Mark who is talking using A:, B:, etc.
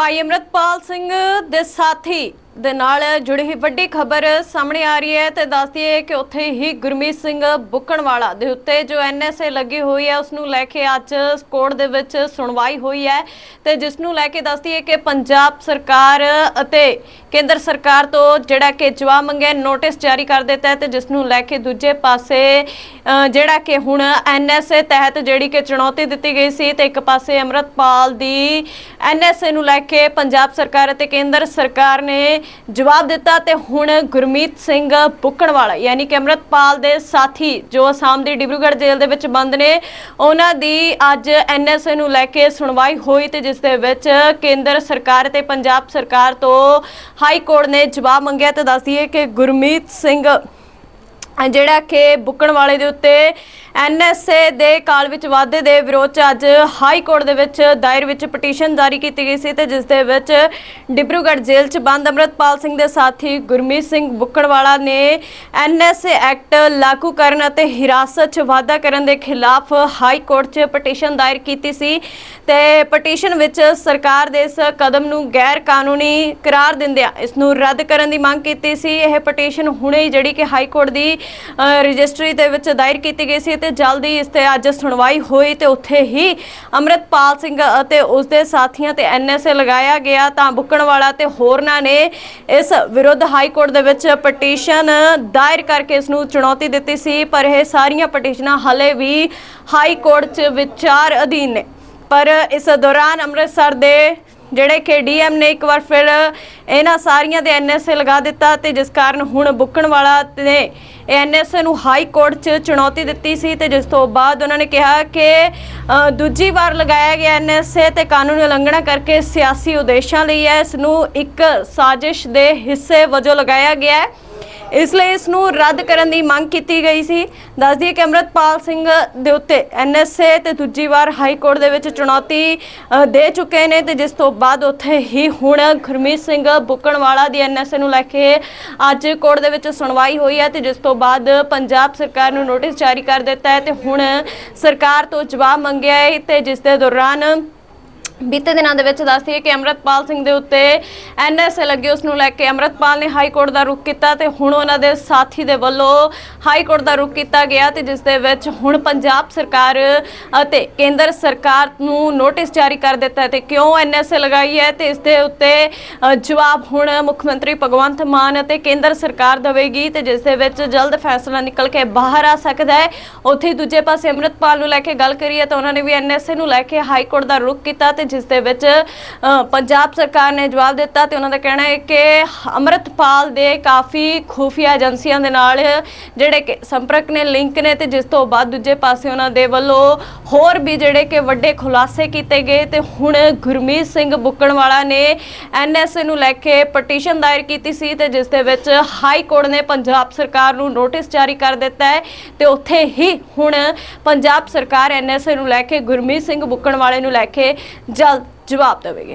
A: ਭਾਈ ਅਮਰਤਪਾਲ ਸਿੰਘ ਦੇ ਸਾਥੀ ਦੇ ਨਾਲ ਜੁੜੀ ਹੋਈ ਵੱਡੀ ਖਬਰ ਸਾਹਮਣੇ ਆ ਰਹੀ ਹੈ ਤੇ ਦੱਸਦੀ ਹੈ ਕਿ ਉੱਥੇ ਹੀ ਗੁਰਮੀਤ ਸਿੰਘ ਬੁੱਕਣਵਾਲਾ ਦੇ ਉੱਤੇ ਜੋ ਐਨਐਸਏ ਲੱਗੀ ਹੋਈ ਹੈ ਉਸ ਨੂੰ ਲੈ ਕੇ ਅੱਜ ਕੋਰਟ ਦੇ ਵਿੱਚ ਸੁਣਵਾਈ ਹੋਈ ਹੈ ਤੇ ਜਿਸ ਨੂੰ ਲੈ ਕੇ ਦੱਸਦੀ ਹੈ ਕਿ ਪੰਜਾਬ ਸਰਕਾਰ ਅਤੇ ਕੇਂਦਰ ਸਰਕਾਰ ਤੋਂ ਜਿਹੜਾ ਕਿ ਜਵਾਬ ਮੰਗਿਆ, ਨੋਟਿਸ ਜਾਰੀ ਕਰ ਦਿੱਤਾ ਹੈ ਤੇ ਜਿਸ ਨੂੰ ਲੈ ਕੇ ਦੂਜੇ ਪਾਸੇ ਜਿਹੜਾ ਕਿ ਹੁਣ ਐਨਐਸਏ ਤਹਿਤ ਜਿਹੜੀ ਕਿ ਚੁਣੌਤੀ ਦਿੱਤੀ ਗਈ ਸੀ ਤੇ ਇੱਕ ਪਾਸੇ ਅਮਰਤਪਾਲ ਦੀ ਐਨਐਸਏ ਨੂੰ ਲੈ ਕੇ ਪੰਜਾਬ ਸਰਕਾਰ ਅਤੇ ਕੇਂਦਰ ਸਰਕਾਰ ਨੇ ਜਵਾਬ ਦਿੱਤਾ ਤੇ ਹੁਣ ਗੁਰਮੀਤ ਸਿੰਘ ਬੁੱਕਣਵਾਲਾ ਯਾਨੀ ਕਿ ਅਮਰਤਪਾਲ ਦੇ ਸਾਥੀ ਜੋ ਅਸਾਮ ਦੀ ਡਿਬਰੂਗੜ੍ਹ ਜੇਲ੍ਹ ਦੇ ਵਿੱਚ ਬੰਦ ਨੇ, ਉਹਨਾਂ ਦੀ ਅੱਜ ਐਨਐਸਏ ਨੂੰ ਲੈ ਕੇ ਸੁਣਵਾਈ ਹੋਈ ਤੇ ਜਿਸ ਦੇ ਵਿੱਚ ਕੇਂਦਰ ਸਰਕਾਰ ਤੇ ਪੰਜਾਬ ਸਰਕਾਰ ਤੋਂ ਹਾਈ ਕੋਰਟ ਨੇ ਜਵਾਬ ਮੰਗਿਆ। ਤੇ ਦੱਸਦੀ ਹੈ ਕਿ ਗੁਰਮੀਤ ਸਿੰਘ ਜਿਹੜਾ ਕਿ ਬੁੱਕਣ ਵਾਲੇ ਦੇ ਉੱਤੇ ਐਨਐਸਏ ਦੇ ਕਾਲ ਵਿੱਚ ਵਾਧੇ ਦੇ ਵਿਰੋਧ ਚ ਅੱਜ ਹਾਈ ਕੋਰਟ ਦੇ ਵਿੱਚ ਦਾਇਰ ਵਿੱਚ ਪਟੀਸ਼ਨ ਜਾਰੀ ਕੀਤੀ ਗਈ ਸੀ ਤੇ ਜਿਸ ਦੇ ਵਿੱਚ ਡਿਬਰੂਗੜ੍ਹ ਜੇਲ੍ਹ ਚ ਬੰਦ ਅਮਰਤਪਾਲ ਸਿੰਘ ਦੇ ਸਾਥੀ ਗੁਰਮੀਤ ਸਿੰਘ ਬੁੱਕਣਵਾਲਾ ਨੇ ਐਨਐਸਏ ਐਕਟ ਲਾਗੂ ਕਰਨ ਅਤੇ ਹਿਰਾਸਤ ਚ ਵਾਧਾ ਕਰਨ ਦੇ ਖਿਲਾਫ ਹਾਈ ਕੋਰਟ ਚ ਪਟੀਸ਼ਨ ਦਾਇਰ ਕੀਤੀ ਸੀ ਤੇ ਪਟੀਸ਼ਨ ਵਿੱਚ ਸਰਕਾਰ ਦੇ ਇਸ ਕਦਮ ਨੂੰ ਗੈਰ ਕਾਨੂੰਨੀ ਕਰਾਰ ਦਿੰਦਿਆਂ ਇਸ ਨੂੰ ਰੱਦ ਕਰਨ ਦੀ ਮੰਗ ਕੀਤੀ ਸੀ। ਇਹ ਪਟੀਸ਼ਨ ਹੁਣੇ ਹੀ ਜਿਹੜੀ ਕਿ ਹਾਈ ਕੋਰਟ ਦੀ ਰਜਿਸਟਰੀ ਦੇ ਵਿੱਚ ਦਾਇਰ ਕੀਤੀ ਗਈ ਸੀ ਤੇ ਜਲਦੀ ਇਸ ਤੇ ਅੱਜ ਸੁਣਵਾਈ ਹੋਈ ਤੇ ਉੱਥੇ ਹੀ ਅਮਰਤਪਾਲ ਸਿੰਘ ਅਤੇ ਉਸ ਦੇ ਸਾਥੀਆਂ ਤੇ ਐਨਐਸਏ ਲਗਾਇਆ ਗਿਆ ਤਾਂ ਬੁੱਕਣ ਵਾਲਾ ਤੇ ਹੋਰਨਾਂ ਨੇ ਇਸ ਵਿਰੁੱਧ ਹਾਈ ਕੋਰਟ ਦੇ ਵਿੱਚ ਪਟੀਸ਼ਨ ਦਾਇਰ ਕਰਕੇ ਇਸ ਨੂੰ ਚੁਣੌਤੀ ਦਿੱਤੀ ਸੀ, ਪਰ ਇਹ ਸਾਰੀਆਂ ਪਟੀਸ਼ਨਾਂ ਹਲੇ ਵੀ ਹਾਈ ਕੋਰਟ 'ਚ ਵਿਚਾਰ ਅਧੀਨ ਨੇ। ਪਰ ਇਸ ਦੌਰਾਨ ਅੰਮ੍ਰਿਤਸਰ ਦੇ ਜਿਹੜੇ ਕਿ ਡੀਐਮ ਨੇ ਇੱਕ ਵਾਰ ਫਿਰ ਇਹਨਾਂ ਸਾਰੀਆਂ ਦੇ ਐਨਐਸਏ ਲਗਾ ਦਿੱਤਾ ਤੇ ਜਿਸ ਕਾਰਨ ਹੁਣ ਬੁੱਕਣ ਵਾਲਾ ਨੇ ਐਨਐਸਏ ਨੂੰ ਹਾਈ ਕੋਰਟ 'ਚ ਚੁਣੌਤੀ ਦਿੱਤੀ ਸੀ ਤੇ ਜਿਸ ਤੋਂ ਬਾਅਦ ਉਹਨਾਂ ਨੇ ਕਿਹਾ ਕਿ ਦੂਜੀ ਵਾਰ ਲਗਾਇਆ ਗਿਆ ਐਨਐਸਏ ਤੇ ਕਾਨੂੰਨੀ ਉਲੰਘਣਾ ਕਰਕੇ ਸਿਆਸੀ ਉਦੇਸ਼ਾਂ ਲਈ ਹੈ। ਇਸ ਨੂੰ ਇੱਕ ਸਾਜ਼ਿਸ਼ ਦੇ ਹਿੱਸੇ ਵਜੋਂ ਲਗਾਇਆ ਗਿਆ ਹੈ। ਇਸ ਲਈ ਇਸ ਨੂੰ ਰੱਦ ਕਰਨ ਦੀ ਮੰਗ ਕੀਤੀ ਗਈ ਸੀ। ਦੱਸ ਦਈਏ ਕਿ ਅਮਰਤਪਾਲ ਸਿੰਘ ਦੇ ਉੱਤੇ ਐਨਐਸਏ ਤੇ ਦੂਜੀ ਵਾਰ ਹਾਈ ਕੋਰਟ ਦੇ ਵਿੱਚ ਚੁਣੌਤੀ ਦੇ ਚੁੱਕੇ ਨੇ ਤੇ ਜਿਸ ਤੋਂ ਬਾਅਦ ਉੱਥੇ ਹੀ ਹੁਣ ਗੁਰਮੀਤ ਸਿੰਘ ਬੁੱਕਣਵਾਲਾ ਦੀ ਐਨਐਸਏ ਨੂੰ ਲੈ ਕੇ ਅੱਜ ਕੋਰਟ ਦੇ ਵਿੱਚ ਸੁਣਵਾਈ ਹੋਈ ਹੈ ਤੇ ਜਿਸ ਤੋਂ ਬਾਅਦ ਪੰਜਾਬ ਸਰਕਾਰ ਨੂੰ ਨੋਟਿਸ ਜਾਰੀ ਕਰ ਦਿੱਤਾ ਹੈ ਤੇ ਹੁਣ ਸਰਕਾਰ ਤੋਂ ਜਵਾਬ ਮੰਗਿਆ ਹੈ ਤੇ ਜਿਸ ਦੇ ਦੌਰਾਨ ਬੀਤੇ ਦਿਨਾਂ ਦੇ ਵਿੱਚ ਦੱਸਦੀ ਹੈ ਕਿ ਅਮਰਤਪਾਲ ਸਿੰਘ ਦੇ ਉੱਤੇ ਐਨਐਸਏ ਲੱਗੇ ਉਸ ਨੂੰ ਲੈ ਕੇ ਅਮਰਤਪਾਲ ਨੇ ਹਾਈ ਕੋਰਟ ਦਾ ਰੁਖ ਕੀਤਾ ਤੇ ਹੁਣ ਉਹਨਾਂ ਦੇ ਸਾਥੀ ਦੇ ਵੱਲੋਂ ਹਾਈ ਕੋਰਟ ਦਾ ਰੁਖ ਕੀਤਾ ਗਿਆ ਤੇ ਜਿਸ ਦੇ ਵਿੱਚ ਹੁਣ ਪੰਜਾਬ ਸਰਕਾਰ ਅਤੇ ਕੇਂਦਰ ਸਰਕਾਰ ਨੂੰ ਨੋਟਿਸ ਜਾਰੀ ਕਰ ਦਿੱਤਾ ਹੈ ਤੇ ਕਿਉਂ ਐਨਐਸਏ ਲਗਾਈ ਹੈ ਤੇ ਇਸ ਦੇ ਉੱਤੇ ਜਵਾਬ ਹੁਣ ਮੁੱਖ ਮੰਤਰੀ ਭਗਵੰਤ ਮਾਨ ਅਤੇ ਕੇਂਦਰ ਸਰਕਾਰ ਦੇਵੇਗੀ ਤੇ ਜਿਸ ਦੇ ਵਿੱਚ ਜਲਦ ਫੈਸਲਾ ਨਿਕਲ ਕੇ ਬਾਹਰ ਆ ਸਕਦਾ ਹੈ। ਉੱਥੇ ਹੀ ਦੂਜੇ ਪਾਸੇ ਅਮਰਤਪਾਲ ਨੂੰ ਲੈ ਕੇ ਗੱਲ ਕਰੀਏ ਤਾਂ ਉਹਨਾਂ ਨੇ ਵੀ ਐਨਐਸਏ ਨੂੰ ਲੈ ਕੇ ਹਾਈ ਕੋਰਟ ਦਾ ਰੁਖ ਕੀਤਾ ਤੇ ਜਿਸ ਦੇ ਵਿੱਚ ਪੰਜਾਬ ਸਰਕਾਰ ਨੇ ਜਵਾਬ ਦਿੱਤਾ ਤੇ ਉਹਨਾਂ ਦਾ ਕਹਿਣਾ ਹੈ ਕਿ ਅਮਰਤਪਾਲ ਦੇ ਕਾਫੀ ਖੂਫੀਆ ਏਜੰਸੀਆਂ ਦੇ ਨਾਲ ਜਿਹੜੇ ਕਿ ਸੰਪਰਕ ਨੇ, ਲਿੰਕ ਨੇ ਤੇ ਜਿਸ ਤੋਂ ਬਾਅਦ ਦੂਜੇ ਪਾਸੇ ਉਹਨਾਂ ਦੇ ਵੱਲੋਂ ਹੋਰ ਵੀ ਜਿਹੜੇ ਕਿ ਵੱਡੇ ਖੁਲਾਸੇ ਕੀਤੇ ਗਏ ਤੇ ਹੁਣ ਗੁਰਮੀਤ ਸਿੰਘ ਬੁੱਕਣਵਾਲਾ ਨੇ ਐਨਐਸਏ ਨੂੰ ਲੈ ਕੇ ਪਟੀਸ਼ਨ ਦਾਇਰ ਕੀਤੀ ਸੀ ਤੇ ਜਿਸ ਦੇ ਵਿੱਚ ਹਾਈ ਕੋਰਟ ਨੇ ਪੰਜਾਬ ਸਰਕਾਰ ਨੂੰ ਨੋਟਿਸ ਜਾਰੀ ਕਰ ਦਿੱਤਾ ਹੈ ਤੇ ਉੱਥੇ ਹੀ ਹੁਣ ਪੰਜਾਬ ਸਰਕਾਰ ਐਨਐਸਏ ਨੂੰ ਲੈ ਕੇ, ਗੁਰਮੀਤ ਸਿੰਘ ਬੁੱਕਣਵਾਲੇ ਨੂੰ ਲੈ ਕੇ ਜਲਦ ਜਵਾਬ ਦੇਵੇਗੀ।